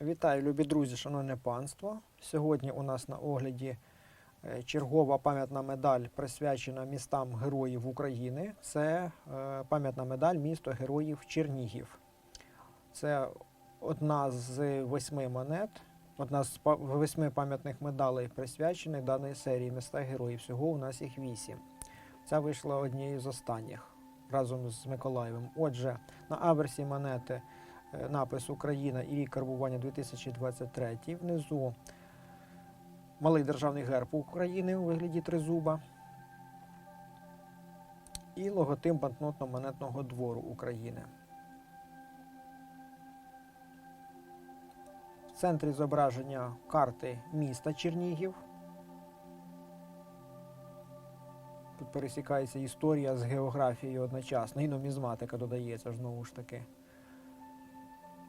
Вітаю, любі друзі, шановне панство. Сьогодні у нас на огляді е, чергова пам'ятна медаль присвячена містам героїв України. Це е, пам'ятна медаль місто героїв Чернігів. Це одна з восьми монет, одна з восьми пам'ятних медалей, присвячених даної серії міста героїв. Всього у нас їх вісім. Ця вийшла однією з останніх разом з Миколаєвим. Отже, на аверсі монети напис Україна і рік карбування 2023. Внизу малий державний герб України у вигляді тризуба. І логотип банкнотно-монетного двору України. В центрі зображення карти міста Чернігів. Тут пересікається історія з географією одночасно, і нумізматика додається знову ж таки.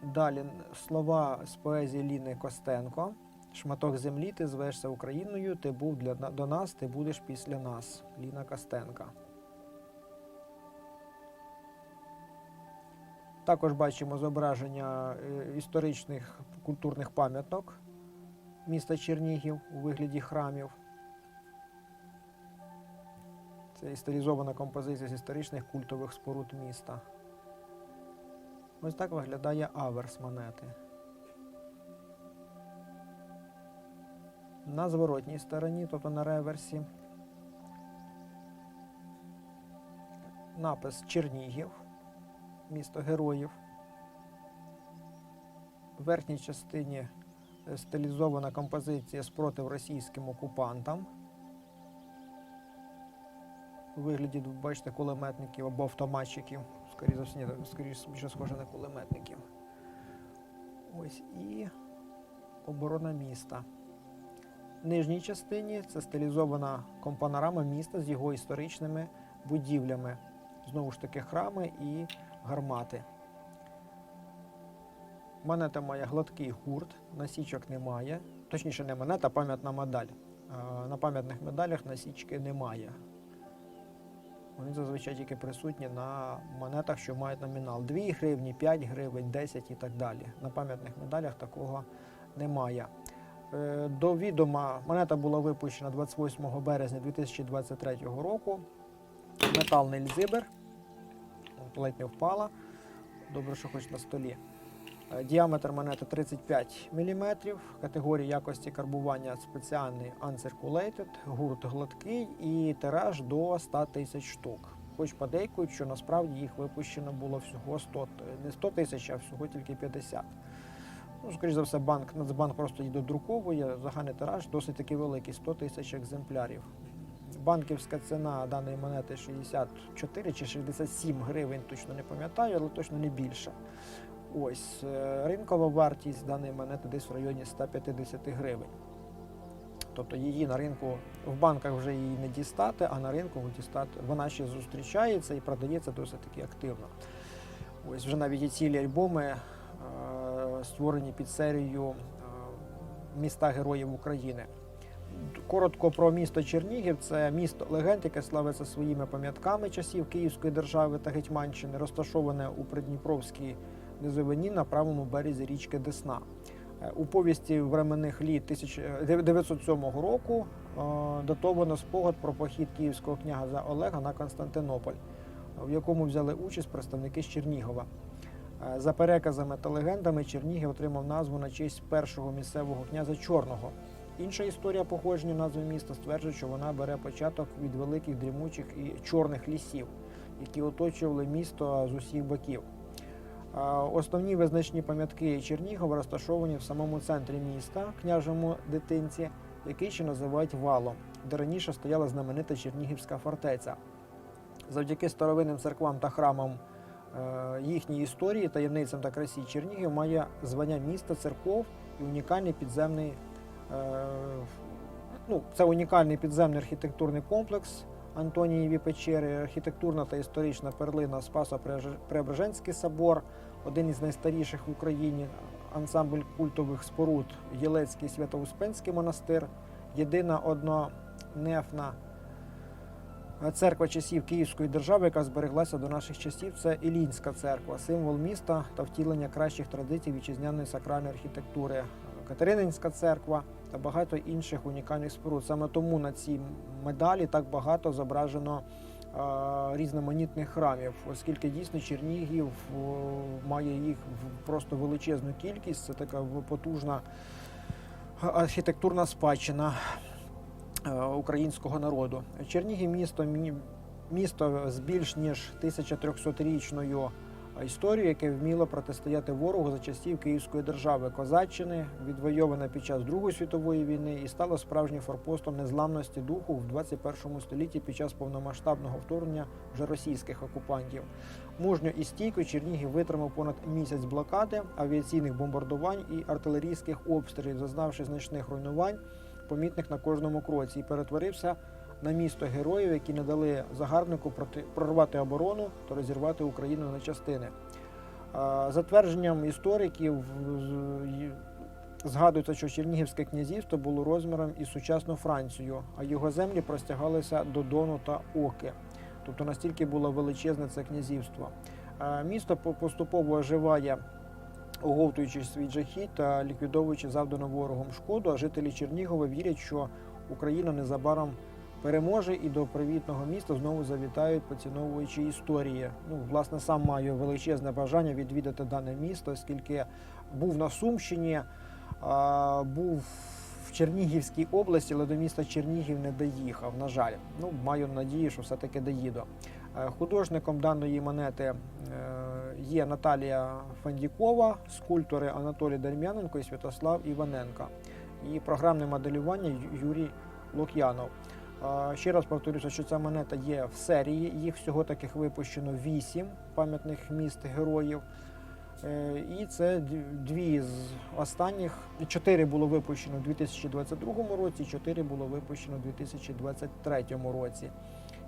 Далі слова з поезії Ліни Костенко. Шматок землі, ти звешся Україною, ти був для, до нас, ти будеш після нас. Ліна Костенка. Також бачимо зображення е, історичних культурних пам'яток міста Чернігів у вигляді храмів. Це і стилізована композиція з історичних культових споруд міста. Ось так виглядає аверс монети. На зворотній стороні, тобто на реверсі, напис Чернігів, місто героїв. В верхній частині е, стилізована композиція спротив російським окупантам. У вигляді, бачите, кулеметників або автоматчиків. Скоріше ні, скоріше більше схоже на кулеметників. Ось і оборона міста. В нижній частині це стилізована компанорама міста з його історичними будівлями. Знову ж таки, храми і гармати. Монета має гладкий гурт, насічок немає. Точніше, не монета, а пам'ятна медаль. На пам'ятних медалях насічки немає. Вони зазвичай тільки присутні на монетах, що мають номінал 2 гривні, 5 гривень, 10 і так далі. На пам'ятних медалях такого немає. Е, До відома монета була випущена 28 березня 2023 року. Метал Нельзибер. Ледь не впала. Добре, що хоч на столі. Е, Діаметр монети 35 мм, категорія якості карбування спеціальний uncirculated, гурт гладкий і тираж до 100 тисяч штук. Хоч подейкують, що насправді їх випущено було всього 100, не 100 тисяч, а всього тільки 50. Ну, скоріш за все, банк, Нацбанк просто її додруковує. Загальний тираж досить таки великий 100 тисяч екземплярів. Банківська ціна даної монети 64 чи 67 гривень, точно не пам'ятаю, але точно не більше. Ось е, ринкова вартість даної монети десь в районі 150 гривень. Тобто її на ринку в банках вже її не дістати, а на ринку дістати вона ще зустрічається і продається досить таки активно. Ось вже навіть є цілі альбоми, е, створені під серію е, міста героїв України. Коротко про місто Чернігів. Це місто легенд, яке славиться своїми пам'ятками часів Київської держави та Гетьманщини, розташоване у Придніпровській низовині на правому березі річки Десна. Е, У повісті временних літ 1907 року е, датовано спогад про похід київського князя Олега на Константинополь, в якому взяли участь представники з Чернігова. Е, За переказами та легендами, Чернігів отримав назву на честь першого місцевого князя Чорного. Інша історія походження назви міста стверджує, що вона бере початок від великих дрімучих і чорних лісів, які оточували місто з усіх боків. Основні визначні пам'ятки Чернігова розташовані в самому центрі міста, княжому дитинці, який ще називають валом, де раніше стояла знаменита Чернігівська фортеця. Завдяки старовинним церквам та храмам е, їхньої історії, таємницям та красі Чернігів має звання міста церков і унікальний підземний. е, Ну, це унікальний підземний архітектурний комплекс Антонієві печери, архітектурна та історична перлина Спасо Преображенський собор, один із найстаріших в Україні, ансамбль культових споруд Єлецький Свято-Успенський монастир, єдина однонефна Церква часів Київської держави, яка збереглася до наших часів, це Ілінська церква, символ міста та втілення кращих традицій вітчизняної сакральної архітектури. Е, Катерининська церква та багато інших унікальних споруд. Саме тому на цій медалі так багато зображено е, різноманітних храмів, оскільки дійсно Чернігів е, має їх просто величезну кількість. Це така потужна архітектурна спадщина е, українського народу. Чернігів місто місто з більш ніж 1300-річною історією, яке вміло протистояти ворогу за часів Київської держави Козаччини, відвойоване під час Другої світової війни і стало справжнім форпостом незламності духу в 21 столітті під час повномасштабного вторгнення вже російських окупантів. Мужньо і стійко Чернігів витримав понад місяць блокади, авіаційних бомбардувань і артилерійських обстрілів, зазнавши значних руйнувань, помітних на кожному кроці, і перетворився на місто героїв, які не дали загарбнику прорвати оборону та розірвати Україну на частини. А, За твердженням істориків, згадується, що Чернігівське князівство було розміром із сучасну Францію, а його землі простягалися до Дону та Оки. Тобто настільки було величезне це князівство. Місто поступово оживає, оговтуючи свій жахіт та ліквідовуючи завдану ворогом шкоду. А жителі Чернігова вірять, що Україна незабаром переможе і до привітного міста знову завітають, поціновуючи історії. Ну, власне, сам маю величезне бажання відвідати дане місто, оскільки був на Сумщині, був в Чернігівській області, але до міста Чернігів не доїхав. На жаль, ну маю надію, що все-таки доїду. Е, Художником даної монети е, є Наталія Фандікова, скульптори Анатолій Дерм'яненко і Святослав Іваненко. І програмне моделювання Юрій Лук'янов. Ще раз повторюся, що ця монета є в серії. Їх всього таких випущено вісім пам'ятних міст героїв. Е, І це дві з останніх. Чотири було випущено у 2022 році, чотири було випущено у 2023 році.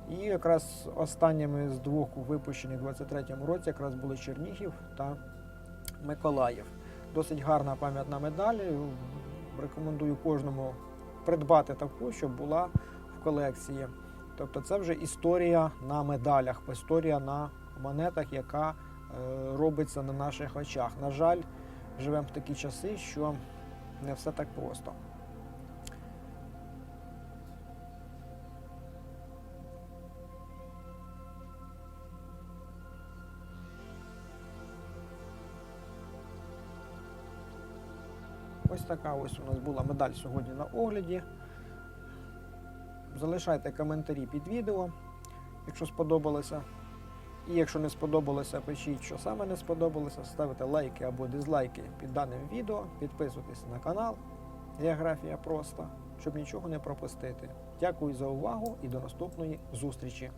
І якраз останніми з двох випущених у 2023 році якраз були Чернігів та Миколаїв. Досить гарна пам'ятна медаль. Рекомендую кожному придбати таку, щоб була колекції. Тобто це вже історія на медалях, історія на монетах, яка е, робиться на наших очах. На жаль, живемо в такі часи, що не все так просто. Ось така ось у нас була медаль сьогодні на огляді. Залишайте коментарі під відео, якщо сподобалося. І якщо не сподобалося, пишіть, що саме не сподобалося, ставте лайки або дизлайки під даним відео, підписуйтесь на канал Географія Просто, щоб нічого не пропустити. Дякую за увагу і до наступної зустрічі!